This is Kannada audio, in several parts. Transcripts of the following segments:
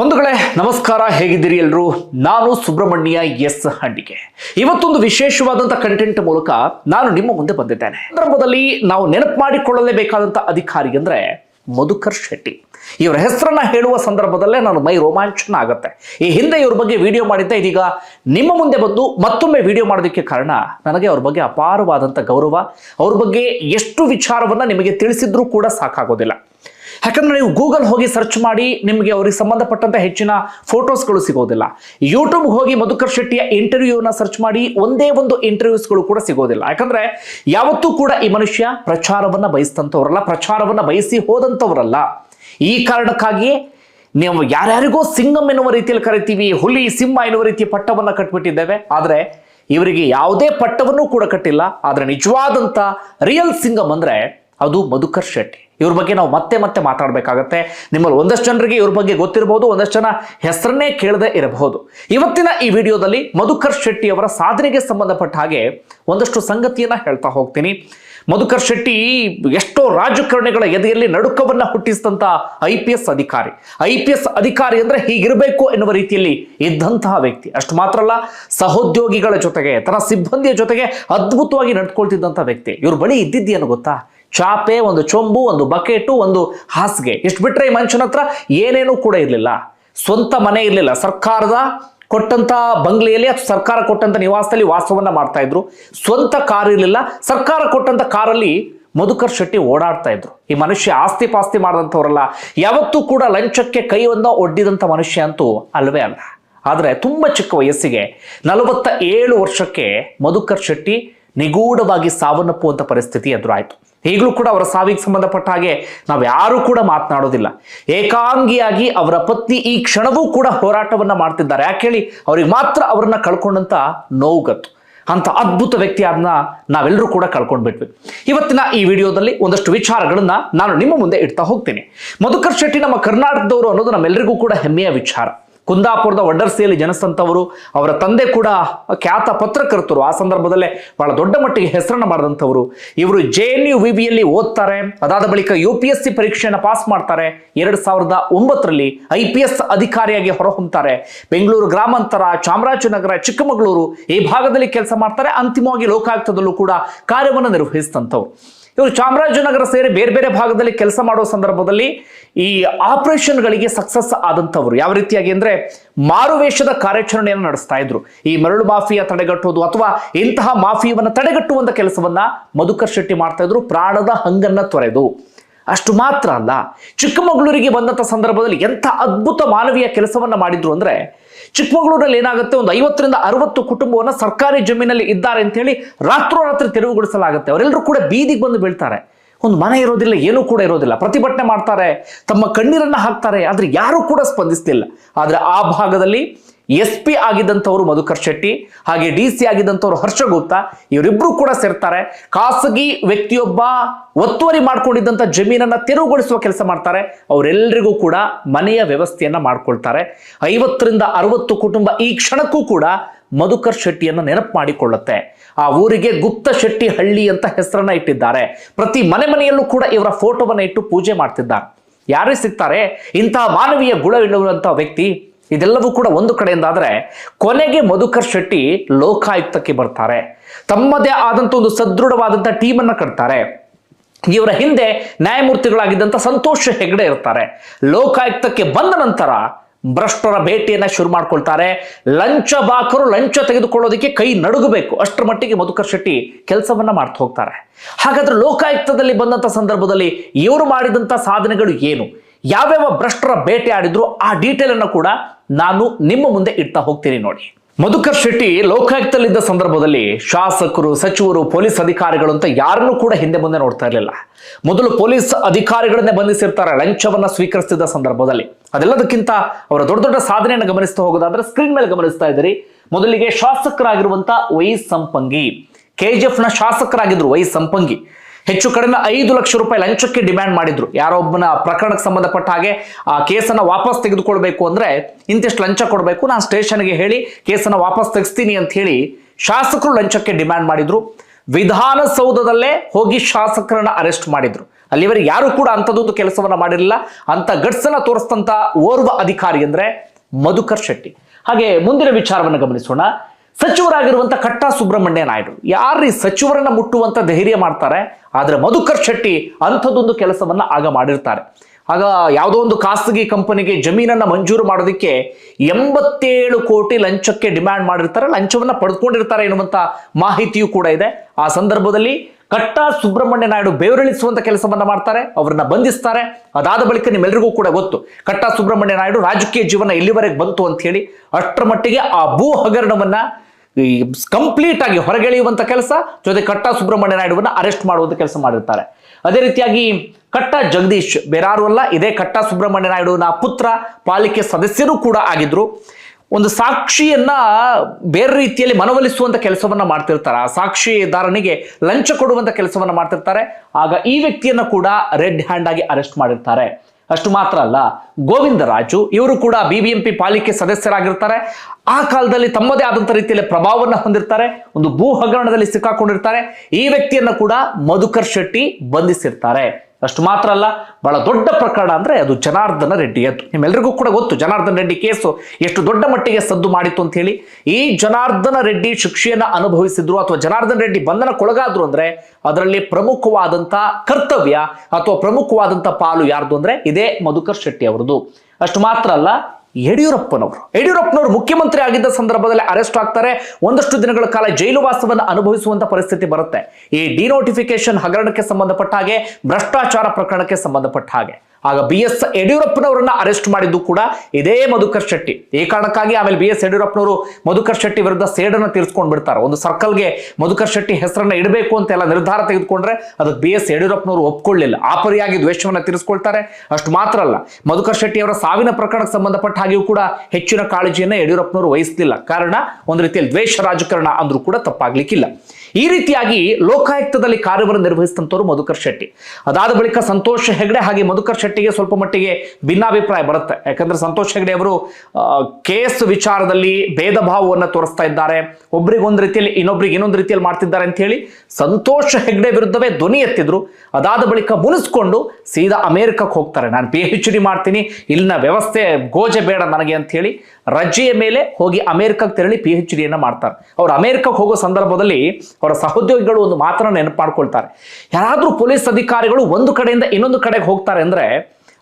ಬಂಧುಗಳೇ, ನಮಸ್ಕಾರ. ಹೇಗಿದ್ದೀರಿ ಎಲ್ಲರೂ ನಾನು ಸುಬ್ರಹ್ಮಣ್ಯ ಎಸ್ ಹಂಡಿಗೆ ಇವತ್ತೊಂದು ವಿಶೇಷವಾದಂಥ ಕಂಟೆಂಟ್ ಮೂಲಕ ನಾನು ನಿಮ್ಮ ಮುಂದೆ ಬಂದಿದ್ದೇನೆ. ಸಂದರ್ಭದಲ್ಲಿ ನಾವು ನೆನಪು ಮಾಡಿಕೊಳ್ಳಲೇಬೇಕಾದಂಥ ಅಧಿಕಾರಿ ಅಂದ್ರೆ ಮಧುಕರ್ ಶೆಟ್ಟಿ. ಇವರ ಹೆಸರನ್ನ ಹೇಳುವ ಸಂದರ್ಭದಲ್ಲೇ ನಾನು ಮೈ ರೋಮಾಂಚನ ಆಗುತ್ತೆ. ಈ ಹಿಂದೆ ಇವ್ರ ಬಗ್ಗೆ ವಿಡಿಯೋ ಮಾಡಿದ್ದೆ. ಇದೀಗ ನಿಮ್ಮ ಮುಂದೆ ಬಂದು ಮತ್ತೊಮ್ಮೆ ವಿಡಿಯೋ ಮಾಡೋದಕ್ಕೆ ಕಾರಣ ನನಗೆ ಅವ್ರ ಬಗ್ಗೆ ಅಪಾರವಾದಂಥ ಗೌರವ, ಅವ್ರ ಬಗ್ಗೆ ಎಷ್ಟು ವಿಚಾರವನ್ನ ನಿಮಗೆ ತಿಳಿಸಿದ್ರೂ ಕೂಡ ಸಾಕಾಗೋದಿಲ್ಲ. ಯಾಕಂದ್ರೆ ನೀವು ಗೂಗಲ್ ಹೋಗಿ ಸರ್ಚ್ ಮಾಡಿ ನಿಮಗೆ ಅವ್ರಿಗೆ ಸಂಬಂಧಪಟ್ಟಂತ ಹೆಚ್ಚಿನ ಫೋಟೋಸ್ಗಳು ಸಿಗೋದಿಲ್ಲ. ಯೂಟ್ಯೂಬ್ ಹೋಗಿ ಮಧುಕರ್ ಶೆಟ್ಟಿಯ ಇಂಟರ್ವ್ಯೂನ ಸರ್ಚ್ ಮಾಡಿ ಒಂದೇ ಒಂದು ಇಂಟರ್ವ್ಯೂಸ್ಗಳು ಕೂಡ ಸಿಗೋದಿಲ್ಲ. ಯಾಕಂದ್ರೆ ಯಾವತ್ತೂ ಕೂಡ ಈ ಮನುಷ್ಯ ಪ್ರಚಾರವನ್ನ ಬಯಸಿದಂಥವ್ರಲ್ಲ ಪ್ರಚಾರವನ್ನ ಬಯಸಿ ಹೋದಂಥವ್ರಲ್ಲ ಈ ಕಾರಣಕ್ಕಾಗಿಯೇ ನೀವು ಯಾರ್ಯಾರಿಗೋ ಸಿಂಗಮ್ ಎನ್ನುವ ರೀತಿಯಲ್ಲಿ ಕರಿತೀವಿ, ಹುಲಿ, ಸಿಂಹ ಎನ್ನುವ ರೀತಿಯ ಪಟ್ಟವನ್ನ ಕಟ್ಬಿಟ್ಟಿದ್ದೇವೆ. ಆದರೆ ಇವರಿಗೆ ಯಾವುದೇ ಪಟ್ಟವನ್ನು ಕೂಡ ಕಟ್ಟಿಲ್ಲ. ಆದರೆ ನಿಜವಾದಂಥ ರಿಯಲ್ ಸಿಂಗಮ್ ಅಂದ್ರೆ ಅದು ಮಧುಕರ್ ಶೆಟ್ಟಿ. ಇವ್ರ ಬಗ್ಗೆ ನಾವು ಮತ್ತೆ ಮತ್ತೆ ಮಾತಾಡಬೇಕಾಗತ್ತೆ. ನಿಮ್ಮಲ್ಲಿ ಒಂದಷ್ಟು ಜನರಿಗೆ ಇವ್ರ ಬಗ್ಗೆ ಗೊತ್ತಿರಬಹುದು ಒಂದಷ್ಟು ಜನ ಹೆಸರನ್ನೇ ಕೇಳದೆ ಇರಬಹುದು. ಇವತ್ತಿನ ಈ ವಿಡಿಯೋದಲ್ಲಿ ಮಧುಕರ್ ಶೆಟ್ಟಿ ಅವರ ಸಾಧನೆಗೆ ಸಂಬಂಧಪಟ್ಟ ಹಾಗೆ ಒಂದಷ್ಟು ಸಂಗತಿಯನ್ನ ಹೇಳ್ತಾ ಹೋಗ್ತೀನಿ. ಮಧುಕರ್ ಶೆಟ್ಟಿ ಎಷ್ಟೋ ರಾಜಕಾರಣಿಗಳ ಎದೆಯಲ್ಲಿ ನಡುಕವನ್ನ ಹುಟ್ಟಿಸಿದಂಥ ಐ ಪಿ ಎಸ್ ಅಧಿಕಾರಿ. ಐ ಪಿ ಎಸ್ ಅಧಿಕಾರಿ ಅಂದ್ರೆ ಹೀಗಿರಬೇಕು ಎನ್ನುವ ರೀತಿಯಲ್ಲಿ ಇದ್ದಂತಹ ವ್ಯಕ್ತಿ. ಅಷ್ಟು ಮಾತ್ರ ಅಲ್ಲ, ಸಹೋದ್ಯೋಗಿಗಳ ಜೊತೆಗೆ, ತನ್ನ ಸಿಬ್ಬಂದಿಯ ಜೊತೆಗೆ ಅದ್ಭುತವಾಗಿ ನಡ್ಕೊಳ್ತಿದ್ದಂಥ ವ್ಯಕ್ತಿ. ಇವ್ರ ಬಳಿ ಇದ್ದಿದ್ದೇನು ಗೊತ್ತಾ? ಚಾಪೆ, ಒಂದು ಚೊಂಬು, ಒಂದು ಬಕೆಟು, ಒಂದು ಹಾಸಿಗೆ. ಇಷ್ಟು ಬಿಟ್ಟರೆ ಈ ಮನುಷ್ಯನ ಹತ್ರ ಏನೇನೂ ಕೂಡ ಇರಲಿಲ್ಲ. ಸ್ವಂತ ಮನೆ ಇರಲಿಲ್ಲ. ಸರ್ಕಾರದ ಕೊಟ್ಟಂತ ಬಂಗ್ಲೆಯಲ್ಲಿ ಸರ್ಕಾರ ಕೊಟ್ಟಂತ ನಿವಾಸದಲ್ಲಿ ವಾಸವನ್ನ ಮಾಡ್ತಾ ಇದ್ರು. ಸ್ವಂತ ಕಾರ್ ಇರಲಿಲ್ಲ. ಸರ್ಕಾರ ಕೊಟ್ಟಂತ ಕಾರಲ್ಲಿ ಮಧುಕರ್ ಶೆಟ್ಟಿ ಓಡಾಡ್ತಾ ಇದ್ರು. ಈ ಮನುಷ್ಯ ಆಸ್ತಿ ಪಾಸ್ತಿ ಮಾಡಿದಂಥವ್ರಲ್ಲ. ಯಾವತ್ತೂ ಕೂಡ ಲಂಚಕ್ಕೆ ಕೈಯನ್ನ ಒಡ್ಡಿದಂಥ ಮನುಷ್ಯ ಅಂತೂ ಅಲ್ವೇ ಅಲ್ಲ. ಆದರೆ ತುಂಬ ಚಿಕ್ಕ ವಯಸ್ಸಿಗೆ ನಲವತ್ತ ಏಳು ವರ್ಷಕ್ಕೆ ಮಧುಕರ್ ಶೆಟ್ಟಿ ನಿಗೂಢವಾಗಿ ಸಾವನ್ನಪ್ಪುವಂಥ ಪರಿಸ್ಥಿತಿ ಎದುರಾಯಿತು. ಈಗಲೂ ಕೂಡ ಅವರ ಸಾವಿಗೆ ಸಂಬಂಧಪಟ್ಟ ಹಾಗೆ ನಾವು ಯಾರು ಕೂಡ ಮಾತನಾಡೋದಿಲ್ಲ. ಏಕಾಂಗಿಯಾಗಿ ಅವರ ಪತ್ನಿ ಈ ಕ್ಷಣವೂ ಕೂಡ ಹೋರಾಟವನ್ನ ಮಾಡ್ತಿದ್ದಾರೆ. ಯಾಕೆ ಹೇಳಿ? ಅವ್ರಿಗೆ ಮಾತ್ರ ಅವ್ರನ್ನ ಕಳ್ಕೊಂಡಂತ ನೋವುಗತ್ತು. ಅಂತ ಅದ್ಭುತ ವ್ಯಕ್ತಿ ಅದನ್ನ ನಾವೆಲ್ಲರೂ ಕೂಡ ಕಳ್ಕೊಂಡ್ಬಿಟ್ವಿ ಇವತ್ತಿನ ಈ ವಿಡಿಯೋದಲ್ಲಿ ಒಂದಷ್ಟು ವಿಚಾರಗಳನ್ನ ನಾನು ನಿಮ್ಮ ಮುಂದೆ ಇಡ್ತಾ ಹೋಗ್ತೀನಿ. ಮಧುಕರ್ ಶೆಟ್ಟಿ ನಮ್ಮ ಕರ್ನಾಟಕದವರು ಅನ್ನೋದು ನಮ್ಮೆಲ್ಲರಿಗೂ ಕೂಡ ಹೆಮ್ಮೆಯ ವಿಚಾರ. ಕುಂದಾಪುರದ ವಡ್ಡರ್ಸಿಯಲ್ಲಿ ಜನಿಸಿದಂಥವರು ಅವರ ತಂದೆ ಕೂಡ ಖ್ಯಾತ ಪತ್ರಕರ್ತರು. ಆ ಸಂದರ್ಭದಲ್ಲೇ ಬಹಳ ದೊಡ್ಡ ಮಟ್ಟಿಗೆ ಹೆಸರನ್ನು ಮಾಡಿದಂಥವರು. ಇವರು ಜೆ ಎನ್ ಯು ವಿ ಓದ್ತಾರೆ, ಅದಾದ ಬಳಿಕ ಯು ಪಿ ಎಸ್ ಸಿ ಪರೀಕ್ಷೆಯನ್ನು ಪಾಸ್ ಮಾಡ್ತಾರೆ, ಎರಡು ಸಾವಿರದ ಒಂಬತ್ತರಲ್ಲಿ ಐ ಪಿ ಎಸ್ ಅಧಿಕಾರಿಯಾಗಿ ಹೊರಹೊಮ್ತಾರೆ. ಬೆಂಗಳೂರು ಗ್ರಾಮಾಂತರ, ಚಾಮರಾಜನಗರ, ಚಿಕ್ಕಮಗಳೂರು ಈ ಭಾಗದಲ್ಲಿ ಕೆಲಸ ಮಾಡ್ತಾರೆ. ಅಂತಿಮವಾಗಿ ಲೋಕಾಯುಕ್ತದಲ್ಲೂ ಕೂಡ ಕಾರ್ಯವನ್ನು ನಿರ್ವಹಿಸಿದಂಥವ್ರು. ಇವರು ಚಾಮರಾಜನಗರ ಸೇರಿ ಬೇರೆ ಬೇರೆ ಭಾಗದಲ್ಲಿ ಕೆಲಸ ಮಾಡುವ ಸಂದರ್ಭದಲ್ಲಿ ಈ ಆಪರೇಷನ್ಗಳಿಗೆ ಸಕ್ಸಸ್ ಆದಂಥವ್ರು. ಯಾವ ರೀತಿಯಾಗಿ ಅಂದ್ರೆ ಮಾರುವೇಷದ ಕಾರ್ಯಾಚರಣೆಯನ್ನು ನಡೆಸ್ತಾ ಇದ್ರು. ಈ ಮರಳು ಮಾಫಿಯಾ ತಡೆಗಟ್ಟುವುದು ಅಥವಾ ಇಂತಹ ಮಾಫಿಯವನ್ನು ತಡೆಗಟ್ಟುವಂತ ಕೆಲಸವನ್ನ ಮಧುಕರ್ ಶೆಟ್ಟಿ ಮಾಡ್ತಾ ಇದ್ರು. ಪ್ರಾಣದ ಹಂಗನ್ನ ತೊರೆದು. ಅಷ್ಟು ಮಾತ್ರ ಅಲ್ಲ, ಚಿಕ್ಕಮಗಳೂರಿಗೆ ಬಂದಂಥ ಸಂದರ್ಭದಲ್ಲಿ ಎಂಥ ಅದ್ಭುತ ಮಾನವೀಯ ಕೆಲಸವನ್ನು ಮಾಡಿದ್ರು ಅಂದರೆ ಚಿಕ್ಕಮಗಳೂರಲ್ಲಿ ಏನಾಗುತ್ತೆ? ಒಂದು ಐವತ್ತರಿಂದ ಅರವತ್ತು ಕುಟುಂಬವನ್ನು ಸರ್ಕಾರಿ ಜಮೀನಲ್ಲಿ ಇದ್ದಾರೆ ಅಂತ ಹೇಳಿ ರಾತ್ರೋರಾತ್ರಿ ತೆರವುಗೊಳಿಸಲಾಗುತ್ತೆ. ಅವರೆಲ್ಲರೂ ಕೂಡ ಬೀದಿಗೆ ಬಂದು ಬೀಳ್ತಾರೆ. ಒಂದು ಮನೆ ಇರೋದಿಲ್ಲ, ಏನೂ ಕೂಡ ಇರೋದಿಲ್ಲ. ಪ್ರತಿಭಟನೆ ಮಾಡ್ತಾರೆ, ತಮ್ಮ ಕಣ್ಣೀರನ್ನು ಹಾಕ್ತಾರೆ, ಆದರೆ ಯಾರೂ ಕೂಡ ಸ್ಪಂದಿಸ್ತಿಲ್ಲ ಆದರೆ ಆ ಭಾಗದಲ್ಲಿ ಎಸ್ ಪಿ ಆಗಿದ್ದಂಥವ್ರು ಮಧುಕರ್ ಶೆಟ್ಟಿ, ಹಾಗೆ ಡಿ ಸಿ ಆಗಿದ್ದಂಥವ್ರು ಹರ್ಷಗುಪ್ತ, ಇವರಿಬ್ರು ಕೂಡ ಸೇರ್ತಾರೆ. ಖಾಸಗಿ ವ್ಯಕ್ತಿಯೊಬ್ಬ ಒತ್ತುವರಿ ಮಾಡಿಕೊಂಡಿದ್ದಂಥ ಜಮೀನನ್ನು ತೆರವುಗೊಳಿಸುವ ಕೆಲಸ ಮಾಡ್ತಾರೆ. ಅವರೆಲ್ಲರಿಗೂ ಕೂಡ ಮನೆಯ ವ್ಯವಸ್ಥೆಯನ್ನು ಮಾಡ್ಕೊಳ್ತಾರೆ. ಐವತ್ತರಿಂದ ಅರವತ್ತು ಕುಟುಂಬ ಈ ಕ್ಷಣಕ್ಕೂ ಕೂಡ ಮಧುಕರ್ ಶೆಟ್ಟಿಯನ್ನು ನೆನಪು ಮಾಡಿಕೊಳ್ಳುತ್ತೆ. ಆ ಊರಿಗೆ ಗುಪ್ತ ಶೆಟ್ಟಿ ಹಳ್ಳಿ ಅಂತ ಹೆಸರನ್ನ ಇಟ್ಟಿದ್ದಾರೆ. ಪ್ರತಿ ಮನೆ ಮನೆಯಲ್ಲೂ ಕೂಡ ಇವರ ಫೋಟೋವನ್ನು ಇಟ್ಟು ಪೂಜೆ ಮಾಡ್ತಿದ್ದಾರೆ. ಯಾರೇ ಸಿಗ್ತಾರೆ ಇಂತಹ ಮಾನವೀಯ ಗುಣವಿಲ್ಲವಂತಹ ವ್ಯಕ್ತಿ ಇದೆಲ್ಲವೂ ಕೂಡ ಒಂದು ಕಡೆಯಿಂದಾದ್ರೆ ಕೊನೆಗೆ ಮಧುಕರ್ ಶೆಟ್ಟಿ ಲೋಕಾಯುಕ್ತಕ್ಕೆ ಬರ್ತಾರೆ. ತಮ್ಮದೇ ಆದಂಥ ಒಂದು ಸದೃಢವಾದಂಥ ಟೀಮನ್ನು ಕಟ್ತಾರೆ. ಇವರ ಹಿಂದೆ ನ್ಯಾಯಮೂರ್ತಿಗಳಾಗಿದ್ದಂಥ ಸಂತೋಷ್ ಹೆಗ್ಡೆ ಇರ್ತಾರೆ. ಲೋಕಾಯುಕ್ತಕ್ಕೆ ಬಂದ ನಂತರ ಭ್ರಷ್ಟರ ಭೇಟಿಯನ್ನ ಶುರು ಮಾಡ್ಕೊಳ್ತಾರೆ. ಲಂಚ ಬಾಕರು ಲಂಚ ತೆಗೆದುಕೊಳ್ಳೋದಕ್ಕೆ ಕೈ ನಡುಗಬೇಕು. ಅಷ್ಟರ ಮಟ್ಟಿಗೆ ಮಧುಕರ್ ಶೆಟ್ಟಿ ಕೆಲಸವನ್ನ ಮಾಡ್ತಾ ಹೋಗ್ತಾರೆ. ಹಾಗಾದ್ರೆ ಲೋಕಾಯುಕ್ತದಲ್ಲಿ ಬಂದಂತ ಸಂದರ್ಭದಲ್ಲಿ ಇವರು ಮಾಡಿದಂತ ಸಾಧನೆಗಳು ಏನು? ಯಾವ್ಯಾವ ಭ್ರಷ್ಟರ ಬೇಟೆ ಆಡಿದ್ರು ಆ ಡೀಟೇಲ್ ಅನ್ನು ಕೂಡ ನಾನು ನಿಮ್ಮ ಮುಂದೆ ಇಡ್ತಾ ಹೋಗ್ತೀನಿ ನೋಡಿ. ಮಧುಕರ್ ಶೆಟ್ಟಿ ಲೋಕಾಯುಕ್ತದಲ್ಲಿದ್ದ ಸಂದರ್ಭದಲ್ಲಿ ಶಾಸಕರು, ಸಚಿವರು, ಪೊಲೀಸ್ ಅಧಿಕಾರಿಗಳು ಅಂತ ಯಾರನ್ನೂ ಕೂಡ ಹಿಂದೆ ಮುಂದೆ ನೋಡ್ತಾ ಇರಲಿಲ್ಲ. ಮೊದಲು ಪೊಲೀಸ್ ಅಧಿಕಾರಿಗಳನ್ನೇ ಬಂಧಿಸಿರ್ತಾರೆ, ಲಂಚವನ್ನ ಸ್ವೀಕರಿಸಿದ ಸಂದರ್ಭದಲ್ಲಿ. ಅದೆಲ್ಲದಕ್ಕಿಂತ ಅವರ ದೊಡ್ಡ ದೊಡ್ಡ ಸಾಧನೆಯನ್ನು ಗಮನಿಸ್ತಾ ಹೋಗೋದಾದ್ರೆ ಸ್ಕ್ರೀನ್ ಮೇಲೆ ಗಮನಿಸ್ತಾ ಇದ್ದೀರಿ. ಮೊದಲಿಗೆ ಶಾಸಕರಾಗಿರುವಂತ ವೈ ಸಂಪಂಗಿ, ಕೆಜಿಎಫ್ನ ಶಾಸಕರಾಗಿದ್ರು ವೈ ಸಂಪಂಗಿ. ಹೆಚ್ಚು ಕಡಿಮೆ ಐದು ಲಕ್ಷ ರೂಪಾಯಿ ಲಂಚಕ್ಕೆ ಡಿಮ್ಯಾಂಡ್ ಮಾಡಿದ್ರು. ಯಾರೊಬ್ಬನ ಪ್ರಕರಣಕ್ಕೆ ಸಂಬಂಧಪಟ್ಟ ಹಾಗೆ, ಆ, ಕೇಸನ್ನ ವಾಪಸ್ ತೆಗೆದುಕೊಳ್ಬೇಕು ಅಂದ್ರೆ ಇಂತಿಷ್ಟು ಲಂಚ ಕೊಡಬೇಕು. ನಾನು ಸ್ಟೇಷನ್ಗೆ ಹೇಳಿ, ಕೇಸನ್ನ ವಾಪಸ್ ತೆಗಿಸ್ತೀನಿ ಅಂತ ಹೇಳಿ ಶಾಸಕರು ಲಂಚಕ್ಕೆ ಡಿಮ್ಯಾಂಡ್ ಮಾಡಿದ್ರು. ವಿಧಾನಸೌಧದಲ್ಲೇ ಹೋಗಿ ಶಾಸಕರನ್ನ ಅರೆಸ್ಟ್ ಮಾಡಿದ್ರು. ಅಲ್ಲಿವರೆಗೆ ಯಾರು ಕೂಡ ಅಂಥದ್ದು ಕೆಲಸವನ್ನ ಮಾಡಿರಲಿಲ್ಲ. ಅಂತ ಗಡ್ಸನ್ನ ತೋರಿಸಿದಂತ ಓರ್ವ ಅಧಿಕಾರಿ ಅಂದ್ರೆ ಮಧುಕರ್ ಶೆಟ್ಟಿ. ಹಾಗೆ ಮುಂದಿನ ವಿಚಾರವನ್ನು ಗಮನಿಸೋಣ. ಸಚಿವರಾಗಿರುವಂತ ಕಟ್ಟಾ ಸುಬ್ರಹ್ಮಣ್ಯ ನಾಯ್ಡು. ಯಾರು ಸಚಿವರನ್ನ ಮುಟ್ಟುವಂತ ಧೈರ್ಯ ಮಾಡ್ತಾರೆ? ಆದ್ರೆ ಮಧುಕರ್ ಶೆಟ್ಟಿ ಅಂಥದ್ದೊಂದು ಕೆಲಸವನ್ನ ಆಗ ಮಾಡಿರ್ತಾರೆ. ಆಗ ಯಾವುದೋ ಒಂದು ಖಾಸಗಿ ಕಂಪನಿಗೆ ಜಮೀನನ್ನ ಮಂಜೂರು ಮಾಡೋದಕ್ಕೆ ಎಂಬತ್ತೇಳು ಕೋಟಿ ಲಂಚಕ್ಕೆ ಡಿಮ್ಯಾಂಡ್ ಮಾಡಿರ್ತಾರೆ. ಲಂಚವನ್ನ ಪಡೆದುಕೊಂಡಿರ್ತಾರೆ ಎನ್ನುವಂಥ ಮಾಹಿತಿಯೂ ಕೂಡ ಇದೆ. ಆ ಸಂದರ್ಭದಲ್ಲಿ ಕಟ್ಟಾ ಸುಬ್ರಹ್ಮಣ್ಯ ನಾಯ್ಡು ಬೇವರಿಳಿಸುವಂತ ಕೆಲಸವನ್ನ ಮಾಡ್ತಾರೆ, ಅವರನ್ನ ಬಂಧಿಸ್ತಾರೆ. ಅದಾದ ಬಳಿಕ ನಿಮ್ಮೆಲ್ಲರಿಗೂ ಕೂಡ ಗೊತ್ತು, ಕಟ್ಟಾ ಸುಬ್ರಹ್ಮಣ್ಯ ನಾಯ್ಡು ರಾಜಕೀಯ ಜೀವನ ಎಲ್ಲಿವರೆಗೆ ಬಂತು ಅಂತ ಹೇಳಿ ಅಷ್ಟರ ಮಟ್ಟಿಗೆ ಆ ಭೂ ಹಗರಣವನ್ನ ಕಂಪ್ಲೀಟ್ ಆಗಿ ಹೊರಗೆಳೆಯುವಂತ ಕೆಲಸ, ಜೊತೆ ಕಟ್ಟಾ ಸುಬ್ರಹ್ಮಣ್ಯ ನಾಯ್ಡುವನ್ನ ಅರೆಸ್ಟ್ ಮಾಡುವಂತ ಕೆಲಸ ಮಾಡಿರ್ತಾರೆ. ಅದೇ ರೀತಿಯಾಗಿ ಕಟ್ಟ ಜಗದೀಶ್, ಬೇರಾರು ಅಲ್ಲ, ಇದೇ ಕಟ್ಟ ಸುಬ್ರಹ್ಮಣ್ಯ ನಾಯ್ಡುವಿನ ಪುತ್ರ, ಪಾಲಿಕೆ ಸದಸ್ಯರು ಕೂಡ ಆಗಿದ್ರು. ಒಂದು ಸಾಕ್ಷಿಯನ್ನ ಬೇರೆ ರೀತಿಯಲ್ಲಿ ಮನವೊಲಿಸುವಂತ ಕೆಲಸವನ್ನ ಮಾಡ್ತಿರ್ತಾರೆ. ಆ ಸಾಕ್ಷಿದಾರನಿಗೆ ಲಂಚ ಕೊಡುವಂತ ಕೆಲಸವನ್ನ ಮಾಡ್ತಿರ್ತಾರೆ. ಆಗ ಈ ವ್ಯಕ್ತಿಯನ್ನ ಕೂಡ ರೆಡ್ ಹ್ಯಾಂಡ್ ಆಗಿ ಅರೆಸ್ಟ್ ಮಾಡಿರ್ತಾರೆ. ಅಷ್ಟು ಮಾತ್ರ ಅಲ್ಲ, ಗೋವಿಂದರಾಜು ಇವರು ಕೂಡ ಬಿಬಿಎಂಪಿ ಪಾಲಿಕೆ ಸದಸ್ಯರಾಗಿರ್ತಾರೆ. ಆ ಕಾಲದಲ್ಲಿ ತಮ್ಮದೇ ಆದಂತ ರೀತಿಯಲ್ಲಿ ಪ್ರಭಾವವನ್ನು ಹೊಂದಿರ್ತಾರೆ. ಒಂದು ಭೂ ಹಗರಣದಲ್ಲಿ ಸಿಕ್ಕಾಕೊಂಡಿರ್ತಾರೆ. ಈ ವ್ಯಕ್ತಿಯನ್ನ ಕೂಡ ಮಧುಕರ್ ಶೆಟ್ಟಿ ಬಂಧಿಸಿರ್ತಾರೆ. ಅಷ್ಟು ಮಾತ್ರ ಅಲ್ಲ, ಬಹಳ ದೊಡ್ಡ ಪ್ರಕರಣ ಅಂದರೆ ಅದು ಜನಾರ್ದನ ರೆಡ್ಡಿಯದ್ದು ನಿಮ್ಮೆಲ್ಲರಿಗೂ ಕೂಡ ಗೊತ್ತು, ಜನಾರ್ದನ ರೆಡ್ಡಿ ಕೇಸು ಎಷ್ಟು ದೊಡ್ಡ ಮಟ್ಟಿಗೆ ಸದ್ದು ಮಾಡಿತ್ತು ಅಂತ ಹೇಳಿ. ಈ ಜನಾರ್ದನ ರೆಡ್ಡಿ ಶಿಕ್ಷೆಯನ್ನು ಅನುಭವಿಸಿದ್ರು ಅಥವಾ ಜನಾರ್ದನ ರೆಡ್ಡಿ ಬಂಧನಕ್ಕೊಳಗಾದ್ರು ಅಂದ್ರೆ ಅದರಲ್ಲಿ ಪ್ರಮುಖವಾದಂಥ ಕರ್ತವ್ಯ ಅಥವಾ ಪ್ರಮುಖವಾದಂಥ ಪಾಲು ಯಾರ್ದು ಅಂದ್ರೆ ಇದೇ ಮಧುಕರ್ ಶೆಟ್ಟಿ ಅವರದು. ಅಷ್ಟು ಮಾತ್ರ ಅಲ್ಲ ಯಡಿಯೂರಪ್ಪನವರು. ಯಡಿಯೂರಪ್ಪನವರು ಮುಖ್ಯಮಂತ್ರಿ ಆಗಿದ್ದ ಸಂದರ್ಭದಲ್ಲಿ ಅರೆಸ್ಟ್ ಆಗ್ತಾರೆ. ಒಂದಷ್ಟು ದಿನಗಳ ಕಾಲ ಜೈಲು ವಾಸವನ್ನು ಅನುಭವಿಸುವಂತ ಪರಿಸ್ಥಿತಿ ಬರುತ್ತೆ. ಈ ಡಿನೋಟಿಫಿಕೇಶನ್ ಹಗರಣಕ್ಕೆ ಸಂಬಂಧಪಟ್ಟ ಹಾಗೆ, ಭ್ರಷ್ಟಾಚಾರ ಪ್ರಕರಣಕ್ಕೆ ಸಂಬಂಧಪಟ್ಟ ಹಾಗೆ. ಆಗ ಬಿ ಎಸ್ ಯಡಿಯೂರಪ್ಪನವರನ್ನ ಅರೆಸ್ಟ್ ಮಾಡಿದ್ದು ಕೂಡ ಇದೇ ಮಧುಕರ್ ಶೆಟ್ಟಿ. ಈ ಕಾರಣಕ್ಕಾಗಿ ಆಮೇಲೆ ಬಿ ಎಸ್ ಯಡಿಯೂರಪ್ಪನವರು ಮಧುಕರ್ ಶೆಟ್ಟಿ ವಿರುದ್ಧ ಸೇಡನ್ನು ತೀರಿಸ್ಕೊಂಡು ಬಿಡ್ತಾರೆ. ಒಂದು ಸರ್ಕಲ್ಗೆ ಮಧುಕರ್ ಶೆಟ್ಟಿ ಹೆಸರನ್ನ ಇಡಬೇಕು ಅಂತೆಲ್ಲ ನಿರ್ಧಾರ ತೆಗೆದುಕೊಂಡ್ರೆ ಅದಕ್ಕೆ ಬಿ ಎಸ್ ಯಡಿಯೂರಪ್ಪನವರು ಒಪ್ಕೊಳ್ಳಿಲ್ಲ. ಆಪರಿಯಾಗಿ ಪರಿಯಾಗಿ ದ್ವೇಷವನ್ನ ತೀರಿಸ್ಕೊಳ್ತಾರೆ. ಅಷ್ಟು ಮಾತ್ರ ಅಲ್ಲ. ಮಧುಕರ್ ಶೆಟ್ಟಿ ಅವರ ಸಾವಿನ ಪ್ರಕರಣಕ್ಕೆ ಸಂಬಂಧಪಟ್ಟ ಹಾಗೆಯೂ ಕೂಡ ಹೆಚ್ಚಿನ ಕಾಳಜಿಯನ್ನು ಯಡಿಯೂರಪ್ಪನವರು ವಹಿಸಲಿಲ್ಲ. ಕಾರಣ ಒಂದು ರೀತಿಯಲ್ಲಿ ದ್ವೇಷ ರಾಜಕಾರಣ ಅಂದ್ರೂ ಕೂಡ ತಪ್ಪಾಗ್ಲಿಕ್ಕಿಲ್ಲ. ಈ ರೀತಿಯಾಗಿ ಲೋಕಾಯುಕ್ತದಲ್ಲಿ ಕಾರ್ಯವನ್ನು ನಿರ್ವಹಿಸಿದಂಥವ್ರು ಮಧುಕರ್ ಶೆಟ್ಟಿ. ಅದಾದ ಬಳಿಕ ಸಂತೋಷ್ ಹೆಗ್ಡೆ ಹಾಗೆ ಮಧುಕರ್ ಶೆಟ್ಟಿಗೆ ಸ್ವಲ್ಪ ಮಟ್ಟಿಗೆ ಭಿನ್ನಾಭಿಪ್ರಾಯ ಬರುತ್ತೆ. ಯಾಕಂದ್ರೆ ಸಂತೋಷ್ ಹೆಗ್ಡೆ ಅವರು ಕೇಸ್ ವಿಚಾರದಲ್ಲಿ ಭೇದ ಭಾವವನ್ನು ತೋರಿಸ್ತಾ ಇದ್ದಾರೆ. ಒಬ್ರಿಗೊಂದು ರೀತಿಯಲ್ಲಿ ಇನ್ನೊಬ್ರಿಗೆ ಇನ್ನೊಂದು ರೀತಿಯಲ್ಲಿ ಮಾಡ್ತಿದ್ದಾರೆ ಅಂತ ಹೇಳಿ ಸಂತೋಷ್ ಹೆಗ್ಡೆ ವಿರುದ್ಧವೇ ಧ್ವನಿ ಎತ್ತಿದ್ರು. ಅದಾದ ಬಳಿಕ ಮುನಿಸ್ಕೊಂಡು ಸೀದಾ ಅಮೆರಿಕಕ್ಕೆ ಹೋಗ್ತಾರೆ. ನಾನು ಪಿ ಎಚ್ ಡಿ ಮಾಡ್ತೀನಿ, ಇಲ್ಲಿನ ವ್ಯವಸ್ಥೆ ಗೋಜೆ ಬೇಡ ನನಗೆ ಅಂತ ಹೇಳಿ ರಜೆಯ ಮೇಲೆ ಹೋಗಿ ಅಮೆರಿಕಕ್ಕೆ ತೆರಳಿ ಪಿ ಎಚ್ ಡಿಯನ್ನು ಮಾಡ್ತಾರೆ. ಅವ್ರು ಅಮೆರಿಕಕ್ಕೆ ಹೋಗೋ ಸಂದರ್ಭದಲ್ಲಿ ಅವರ ಸಹೋದ್ಯೋಗಿಗಳು ಒಂದು ಮಾತ್ರ ನೆನಪು ಮಾಡ್ಕೊಳ್ತಾರೆ ಯಾರಾದರೂ ಪೊಲೀಸ್ ಅಧಿಕಾರಿಗಳು ಒಂದು ಕಡೆಯಿಂದ ಇನ್ನೊಂದು ಕಡೆಗೆ ಹೋಗ್ತಾರೆ ಅಂದರೆ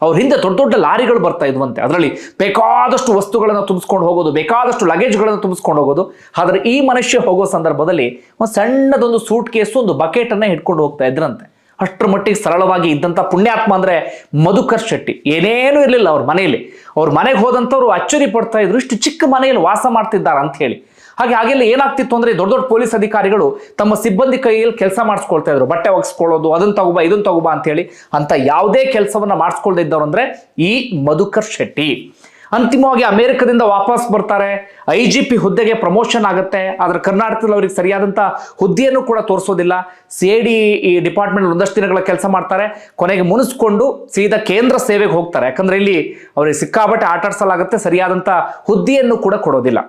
ಅವ್ರ ಹಿಂದೆ ದೊಡ್ಡ ದೊಡ್ಡ ಲಾರಿಗಳು ಬರ್ತಾ ಇದ್ವಂತೆ. ಅದರಲ್ಲಿ ಬೇಕಾದಷ್ಟು ವಸ್ತುಗಳನ್ನು ತುಂಬಿಸ್ಕೊಂಡು ಹೋಗೋದು, ಬೇಕಾದಷ್ಟು ಲಗೇಜ್ಗಳನ್ನು ತುಂಬಿಸ್ಕೊಂಡು ಹೋಗೋದು. ಆದರೆ ಈ ಮನುಷ್ಯ ಹೋಗೋ ಸಂದರ್ಭದಲ್ಲಿ ಒಂದು ಸಣ್ಣದೊಂದು ಸೂಟ್ ಕೇಸು ಒಂದು ಬಕೆಟನ್ನು ಹಿಡ್ಕೊಂಡು ಹೋಗ್ತಾ ಇದ್ರಂತೆ. ಅಷ್ಟರ ಮಟ್ಟಿಗೆ ಸರಳವಾಗಿ ಇದ್ದಂಥ ಪುಣ್ಯಾತ್ಮ ಅಂದರೆ ಮಧುಕರ್ ಶೆಟ್ಟಿ. ಏನೇನೂ ಇರಲಿಲ್ಲ ಅವ್ರ ಮನೆಯಲ್ಲಿ. ಅವ್ರ ಮನೆಗೆ ಹೋದಂಥವ್ರು ಅಚ್ಚರಿ ಪಡ್ತಾ ಇದ್ರು, ಇಷ್ಟು ಚಿಕ್ಕ ಮನೆಯಲ್ಲಿ ವಾಸ ಮಾಡ್ತಿದ್ದಾರೆ ಅಂತ ಹೇಳಿ. ಹಾಗೆ ಹಾಗೆಲ್ಲ ಏನಾಗ್ತಿತ್ತು ಅಂದರೆ ದೊಡ್ಡ ದೊಡ್ಡ ಪೊಲೀಸ್ ಅಧಿಕಾರಿಗಳು ತಮ್ಮ ಸಿಬ್ಬಂದಿ ಕೈಯಲ್ಲಿ ಕೆಲಸ ಮಾಡಿಸ್ಕೊಳ್ತಾ ಇದ್ರು. ಬಟ್ಟೆ ಒಗ್ಸ್ಕೊಳ್ಳೋದು ಅದನ್ನು ತಗೋಬಾ ಇದನ್ನು ತಗೋಬಾ ಅಂತ ಹೇಳಿ ಅಂತ ಯಾವುದೇ ಕೆಲಸವನ್ನು ಮಾಡಿಸ್ಕೊಳ್ದಿದ್ದವ್ರು ಅಂದ್ರೆ ಈ ಮಧುಕರ್ ಶೆಟ್ಟಿ. ಅಂತಿಮವಾಗಿ ಅಮೆರಿಕದಿಂದ ವಾಪಸ್ ಬರ್ತಾರೆ. ಐ ಜಿ ಪಿ ಹುದ್ದೆಗೆ ಪ್ರಮೋಷನ್ ಆಗುತ್ತೆ. ಆದರೆ ಕರ್ನಾಟಕದಲ್ಲಿ ಅವರಿಗೆ ಸರಿಯಾದಂಥ ಹುದ್ದೆಯನ್ನು ಕೂಡ ತೋರಿಸೋದಿಲ್ಲ. ಸಿ ಐ ಡಿ ಈ ಡಿಪಾರ್ಟ್ಮೆಂಟ್ ಒಂದಷ್ಟು ದಿನಗಳ ಕೆಲಸ ಮಾಡ್ತಾರೆ. ಕೊನೆಗೆ ಮುನಿಸ್ಕೊಂಡು ಸೀದಾ ಕೇಂದ್ರ ಸೇವೆಗೆ ಹೋಗ್ತಾರೆ. ಯಾಕಂದ್ರೆ ಇಲ್ಲಿ ಅವರಿಗೆ ಸಿಕ್ಕಾಬಟ್ಟೆ ಆಟಾಡಿಸಲಾಗುತ್ತೆ ಸರಿಯಾದಂಥ ಹುದ್ದೆಯನ್ನು ಕೂಡ ಕೊಡೋದಿಲ್ಲ.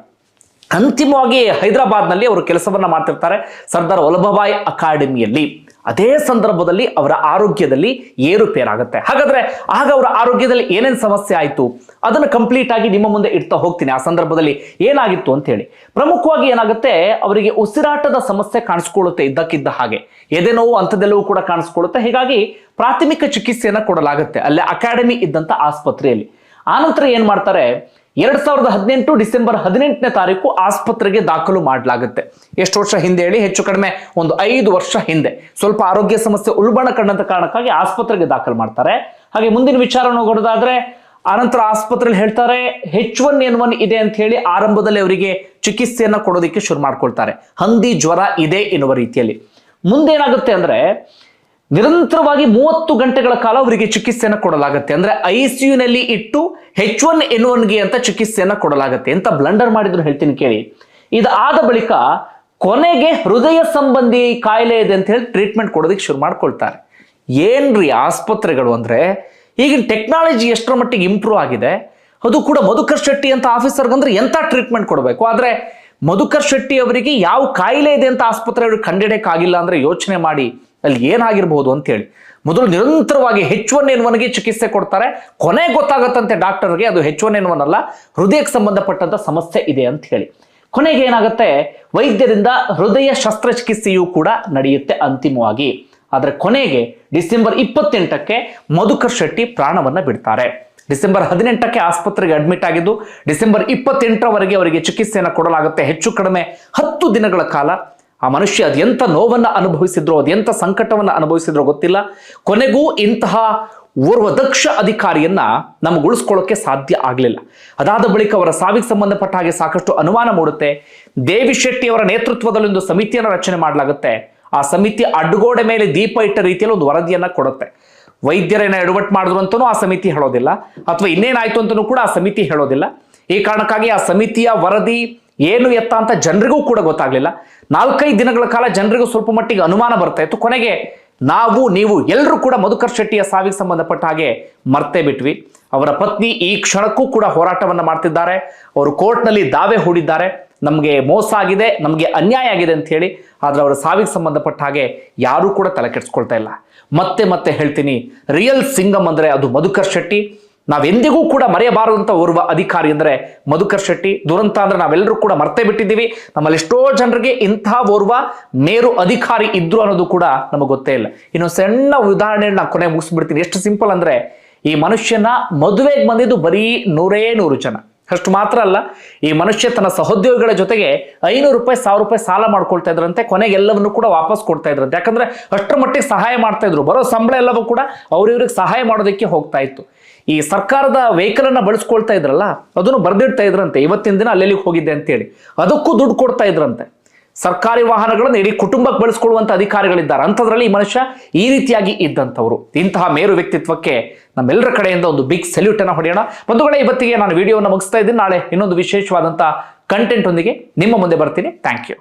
ಅಂತಿಮವಾಗಿ ಹೈದರಾಬಾದ್ನಲ್ಲಿ ಅವರು ಕೆಲಸವನ್ನ ಮಾಡ್ತಿರ್ತಾರೆ. ಸರ್ದಾರ್ ವಲ್ಲಭಭಾಯ್ ಅಕಾಡೆಮಿಯಲ್ಲಿ. ಅದೇ ಸಂದರ್ಭದಲ್ಲಿ ಅವರ ಆರೋಗ್ಯದಲ್ಲಿ ಏರುಪೇರಾಗುತ್ತೆ ಹಾಗಾದ್ರೆ ಆಗ ಅವರ ಆರೋಗ್ಯದಲ್ಲಿ ಏನೇನು ಸಮಸ್ಯೆ ಆಯಿತು? ಅದನ್ನು ಕಂಪ್ಲೀಟ್ ಆಗಿ ನಿಮ್ಮ ಮುಂದೆ ಇಡ್ತಾ ಹೋಗ್ತೀನಿ. ಆ ಸಂದರ್ಭದಲ್ಲಿ ಏನಾಗಿತ್ತು ಅಂತ ಹೇಳಿ ಪ್ರಮುಖವಾಗಿ ಏನಾಗುತ್ತೆ? ಅವರಿಗೆ ಉಸಿರಾಟದ ಸಮಸ್ಯೆ ಕಾಣಿಸ್ಕೊಳ್ಳುತ್ತೆ ಇದ್ದಕ್ಕಿದ್ದ ಹಾಗೆ. ಎದೆ ನೋವು ಅಂಥದ್ದೆಲ್ಲವೂ ಕೂಡ ಕಾಣಿಸ್ಕೊಳ್ಳುತ್ತೆ. ಹೀಗಾಗಿ ಪ್ರಾಥಮಿಕ ಚಿಕಿತ್ಸೆಯನ್ನು ಕೊಡಲಾಗುತ್ತೆ. ಅಲ್ಲೇ ಅಕಾಡೆಮಿ ಇದ್ದಂಥ ಆಸ್ಪತ್ರೆಯಲ್ಲಿ. ಆನಂತರ ಏನ್ ಮಾಡ್ತಾರೆ? ಎರಡ್ ಸಾವಿರದ ಹದಿನೆಂಟು ಡಿಸೆಂಬರ್ ಹದಿನೆಂಟನೇ ತಾರೀಕು ಆಸ್ಪತ್ರೆಗೆ ದಾಖಲು ಮಾಡಲಾಗುತ್ತೆ. ಎಷ್ಟು ವರ್ಷ ಹಿಂದೆ ಹೇಳಿ? ಹೆಚ್ಚು ಕಡಿಮೆ ಒಂದು ಐದು ವರ್ಷ ಹಿಂದೆ. ಸ್ವಲ್ಪ ಆರೋಗ್ಯ ಸಮಸ್ಯೆ ಉಲ್ಬಣ ಕಂಡಂತ ಕಾರಣಕ್ಕಾಗಿ ಆಸ್ಪತ್ರೆಗೆ ದಾಖಲು ಮಾಡ್ತಾರೆ. ಹಾಗೆ ಮುಂದಿನ ವಿಚಾರವನ್ನು ಕೊಡೋದಾದ್ರೆ ಆನಂತರ ಆಸ್ಪತ್ರೆಯಲ್ಲಿ ಹೇಳ್ತಾರೆ ಹೆಚ್ ಒನ್ ಎನ್ ಒನ್ ಇದೆ ಅಂತ ಹೇಳಿ ಆರಂಭದಲ್ಲಿ ಅವರಿಗೆ ಚಿಕಿತ್ಸೆಯನ್ನ ಕೊಡೋದಕ್ಕೆ ಶುರು ಮಾಡ್ಕೊಳ್ತಾರೆ. ಹಂದಿ ಜ್ವರ ಇದೆ ಎನ್ನುವ ರೀತಿಯಲ್ಲಿ. ಮುಂದೇನಾಗುತ್ತೆ ಅಂದ್ರೆ ನಿರಂತರವಾಗಿ ಮೂವತ್ತು ಗಂಟೆಗಳ ಕಾಲ ಅವರಿಗೆ ಚಿಕಿತ್ಸೆಯನ್ನು ಕೊಡಲಾಗುತ್ತೆ. ಅಂದ್ರೆ ಐ ನಲ್ಲಿ ಇಟ್ಟು ಹೆಚ್ ಒನ್ ಎನ್ ಒನ್ಗೆ ಅಂತ ಚಿಕಿತ್ಸೆಯನ್ನು ಕೊಡಲಾಗುತ್ತೆ ಅಂತ ಬ್ಲಂಡರ್ ಮಾಡಿದ್ರು ಹೇಳ್ತೀನಿ ಕೇಳಿ. ಇದಾದ ಬಳಿಕ ಕೊನೆಗೆ ಹೃದಯ ಸಂಬಂಧಿ ಕಾಯಿಲೆ ಇದೆ ಅಂತ ಹೇಳಿ ಟ್ರೀಟ್ಮೆಂಟ್ ಕೊಡೋದಕ್ಕೆ ಶುರು ಮಾಡ್ಕೊಳ್ತಾರೆ. ಏನ್ರಿ ಆಸ್ಪತ್ರೆಗಳು ಅಂದ್ರೆ ಈಗಿನ ಟೆಕ್ನಾಲಜಿ ಎಷ್ಟರ ಮಟ್ಟಿಗೆ ಇಂಪ್ರೂವ್ ಆಗಿದೆ. ಅದು ಕೂಡ ಮಧುಕರ್ ಶೆಟ್ಟಿ ಅಂತ ಆಫೀಸರ್ಗೆ ಅಂದ್ರೆ ಎಂತ ಟ್ರೀಟ್ಮೆಂಟ್ ಕೊಡಬೇಕು? ಆದ್ರೆ ಮಧುಕರ್ ಶೆಟ್ಟಿ ಅವರಿಗೆ ಯಾವ ಕಾಯಿಲೆ ಇದೆ ಅಂತ ಆಸ್ಪತ್ರೆ ಕಂಡಿಡಿಯಕ್ಕಾಗಿಲ್ಲ ಅಂದ್ರೆ ಯೋಚನೆ ಮಾಡಿ. ಅಲ್ಲಿ ಏನಾಗಿರ್ಬೋದು ಅಂತೇಳಿ ಮೊದಲು ನಿರಂತರವಾಗಿ ಹೆಚ್ ಒನ್ ಎನ್ ಒನ್ಗೆ ಚಿಕಿತ್ಸೆ ಕೊಡ್ತಾರೆ. ಕೊನೆ ಗೊತ್ತಾಗತ್ತಂತೆ ಡಾಕ್ಟರ್ಗೆ, ಅದು ಹೆಚ್ ಒನ್ ಎನ್ ಒನ್ ಅಲ್ಲ, ಹೃದಯಕ್ಕೆ ಸಂಬಂಧಪಟ್ಟಂತ ಸಮಸ್ಯೆ ಇದೆ ಅಂತ ಹೇಳಿ. ಕೊನೆಗೆ ಏನಾಗುತ್ತೆ, ವೈದ್ಯರಿಂದ ಹೃದಯ ಶಸ್ತ್ರಚಿಕಿತ್ಸೆಯೂ ಕೂಡ ನಡೆಯುತ್ತೆ ಅಂತಿಮವಾಗಿ. ಆದರೆ ಕೊನೆಗೆ ಡಿಸೆಂಬರ್ ಇಪ್ಪತ್ತೆಂಟಕ್ಕೆ ಮಧುಕರ್ ಶೆಟ್ಟಿ ಪ್ರಾಣವನ್ನ ಬಿಡ್ತಾರೆ. ಡಿಸೆಂಬರ್ ಹದಿನೆಂಟಕ್ಕೆ ಆಸ್ಪತ್ರೆಗೆ ಅಡ್ಮಿಟ್ ಆಗಿದ್ದು, ಡಿಸೆಂಬರ್ ಇಪ್ಪತ್ತೆಂಟರವರೆಗೆ ಅವರಿಗೆ ಚಿಕಿತ್ಸೆಯನ್ನು ಕೊಡಲಾಗುತ್ತೆ. ಹೆಚ್ಚು ಕಡಿಮೆ ಹತ್ತು ದಿನಗಳ ಕಾಲ ಆ ಮನುಷ್ಯ ಅದೆಂಥ ನೋವನ್ನು ಅನುಭವಿಸಿದ್ರೋ ಅದೆಂಥ ಸಂಕಟವನ್ನು ಅನುಭವಿಸಿದ್ರೋ ಗೊತ್ತಿಲ್ಲ. ಕೊನೆಗೂ ಇಂತಹ ಓರ್ವ ದಕ್ಷ ಅಧಿಕಾರಿಯನ್ನ ನಮ್ಗೆ ಉಳಿಸ್ಕೊಳ್ಳೋಕೆ ಸಾಧ್ಯ ಆಗಲಿಲ್ಲ. ಅದಾದ ಬಳಿಕ ಅವರ ಸಾವಿಗೆ ಸಂಬಂಧಪಟ್ಟ ಹಾಗೆ ಸಾಕಷ್ಟು ಅನುಮಾನ ಮೂಡುತ್ತೆ. ದೇವಿ ಶೆಟ್ಟಿ ಅವರ ನೇತೃತ್ವದಲ್ಲಿ ಒಂದು ಸಮಿತಿಯನ್ನು ರಚನೆ ಮಾಡಲಾಗುತ್ತೆ. ಆ ಸಮಿತಿ ಅಡ್ಡಗೋಡೆ ಮೇಲೆ ದೀಪ ಇಟ್ಟ ರೀತಿಯಲ್ಲಿ ಒಂದು ವರದಿಯನ್ನ ಕೊಡುತ್ತೆ. ವೈದ್ಯರೇನ ಎಡವಟ್ಟು ಮಾಡಿದ್ರು ಅಂತಲೂ ಆ ಸಮಿತಿ ಹೇಳೋದಿಲ್ಲ. ಅಥವಾ ಇನ್ನೇನಾಯ್ತು ಅಂತಲೂ ಕೂಡ ಆ ಸಮಿತಿ ಹೇಳೋದಿಲ್ಲ. ಈ ಕಾರಣಕ್ಕಾಗಿ ಆ ಸಮಿತಿಯ ವರದಿ ಏನು ಎತ್ತ ಅಂತ ಜನರಿಗೂ ಕೂಡ ಗೊತ್ತಾಗ್ಲಿಲ್ಲ. ನಾಲ್ಕೈದು ದಿನಗಳ ಕಾಲ ಜನರಿಗೂ ಸ್ವಲ್ಪ ಮಟ್ಟಿಗೆ ಅನುಮಾನ ಬರ್ತಾ ಇತ್ತು. ಕೊನೆಗೆ ನಾವು, ನೀವು ಎಲ್ಲರೂ ಕೂಡ ಮಧುಕರ್ ಶೆಟ್ಟಿಯ ಸಾವಿಗೆ ಸಂಬಂಧಪಟ್ಟ ಹಾಗೆ ಮರ್ತೇ ಬಿಟ್ವಿ. ಅವರ ಪತ್ನಿ ಈ ಕ್ಷಣಕ್ಕೂ ಕೂಡ ಹೋರಾಟವನ್ನು ಮಾಡ್ತಿದ್ದಾರೆ. ಅವರು ಕೋರ್ಟ್ನಲ್ಲಿ ದಾವೆ ಹೂಡಿದ್ದಾರೆ. ನಮಗೆ ಮೋಸ ಆಗಿದೆ, ನಮಗೆ ಅನ್ಯಾಯ ಆಗಿದೆ ಅಂತ ಹೇಳಿ ಆದರೆ ಅವರ ಸಾವಿಗೆ ಸಂಬಂಧಪಟ್ಟ ಹಾಗೆ ಯಾರೂ ಕೂಡ ತಲೆ ಕೆಡಿಸ್ಕೊಳ್ತಾ ಇಲ್ಲ. ಮತ್ತೆ ಮತ್ತೆ ಹೇಳ್ತೀನಿ, ರಿಯಲ್ ಸಿಂಗಮ್ ಅಂದರೆ ಅದು ಮಧುಕರ್ ಶೆಟ್ಟಿ. ನಾವೆಂದಿಗೂ ಕೂಡ ಮರೆಯಬಾರದಂತ ಓರ್ವ ಅಧಿಕಾರಿ ಅಂದ್ರೆ ಮಧುಕರ್ ಶೆಟ್ಟಿ. ದುರಂತ ಅಂದ್ರೆ ನಾವೆಲ್ಲರೂ ಕೂಡ ಮರ್ತೇ ಬಿಟ್ಟಿದ್ದೀವಿ. ನಮ್ಮಲ್ಲಿ ಎಷ್ಟೋ ಜನರಿಗೆ ಇಂತಹ ಓರ್ವ ಮೇರು ಅಧಿಕಾರಿ ಇದ್ರು ಅನ್ನೋದು ಕೂಡ ನಮಗೆ ಗೊತ್ತೇ ಇಲ್ಲ. ಇನ್ನು ಸಣ್ಣ ಉದಾಹರಣೆ ನಾನು ಕೊನೆ ಮುಗಿಸ್ಬಿಡ್ತೀನಿ. ಎಷ್ಟು ಸಿಂಪಲ್ ಅಂದ್ರೆ ಈ ಮನುಷ್ಯನ ಮದುವೆಗೆ ಬಂದಿದ್ದು ಬರೀ ನೂರೇ ನೂರು ಜನ. ಅಷ್ಟು ಮಾತ್ರ ಅಲ್ಲ, ಈ ಮನುಷ್ಯ ತನ್ನ ಸಹೋದ್ಯೋಗಿಗಳ ಜೊತೆಗೆ ಐನೂರು ರೂಪಾಯಿ, ಸಾವಿರ ರೂಪಾಯಿ ಸಾಲ ಮಾಡ್ಕೊಳ್ತಾ ಇದ್ರಂತೆ, ಕೊನೆಗೆ ಎಲ್ಲವನ್ನು ಕೂಡ ವಾಪಸ್ ಕೊಡ್ತಾ ಇದ್ರಂತೆ. ಯಾಕಂದ್ರೆ ಅಷ್ಟರ ಮಟ್ಟಿಗೆ ಸಹಾಯ ಮಾಡ್ತಾ ಇದ್ರು. ಬರೋ ಸಂಬಳ ಎಲ್ಲವೂ ಕೂಡ ಅವ್ರಿವ್ರಿಗೆ ಸಹಾಯ ಮಾಡೋದಕ್ಕೆ ಹೋಗ್ತಾ ಇತ್ತು. ಈ ಸರ್ಕಾರದ ವೆಹಿಕಲ್ ಅನ್ನ ಬಳಸ್ಕೊಳ್ತಾ ಇದ್ರಲ್ಲ, ಅದನ್ನು ಬರ್ದಿಡ್ತಾ ಇದ್ರಂತೆ. ಇವತ್ತಿನ ದಿನ ಅಲ್ಲೆಲ್ಲಿ ಹೋಗಿದ್ದೆ ಅಂತೇಳಿ. ಅದಕ್ಕೂ ದುಡ್ಡು ಕೊಡ್ತಾ ಇದ್ರಂತೆ. ಸರ್ಕಾರಿ ವಾಹನಗಳನ್ನು ಇಡೀ ಕುಟುಂಬಕ್ಕೆ ಬಳಸ್ಕೊಳ್ಳುವಂತ ಅಧಿಕಾರಿಗಳಿದ್ದಾರೆ. ಅಂಥದ್ರಲ್ಲಿ ಈ ಮನುಷ್ಯ ಈ ರೀತಿಯಾಗಿ ಇದ್ದಂಥವ್ರು. ಇಂತಹ ಮೇರು ವ್ಯಕ್ತಿತ್ವಕ್ಕೆ ನಮ್ಮೆಲ್ಲರ ಕಡೆಯಿಂದ ಒಂದು ಬಿಗ್ ಸಲ್ಯೂಟ್ ಅನ್ನು ಹೊಡೆಯೋಣ. ಬಂಧುಗಳೇ, ಇವತ್ತಿಗೆ ನಾನು ವಿಡಿಯೋವನ್ನು ಮುಗಿಸ್ತಾ ಇದ್ದೀನಿ. ನಾಳೆ ಇನ್ನೊಂದು ವಿಶೇಷವಾದಂತಹ ಕಂಟೆಂಟ್ ಒಂದಿಗೆ ನಿಮ್ಮ ಮುಂದೆ ಬರ್ತೀನಿ. Thank you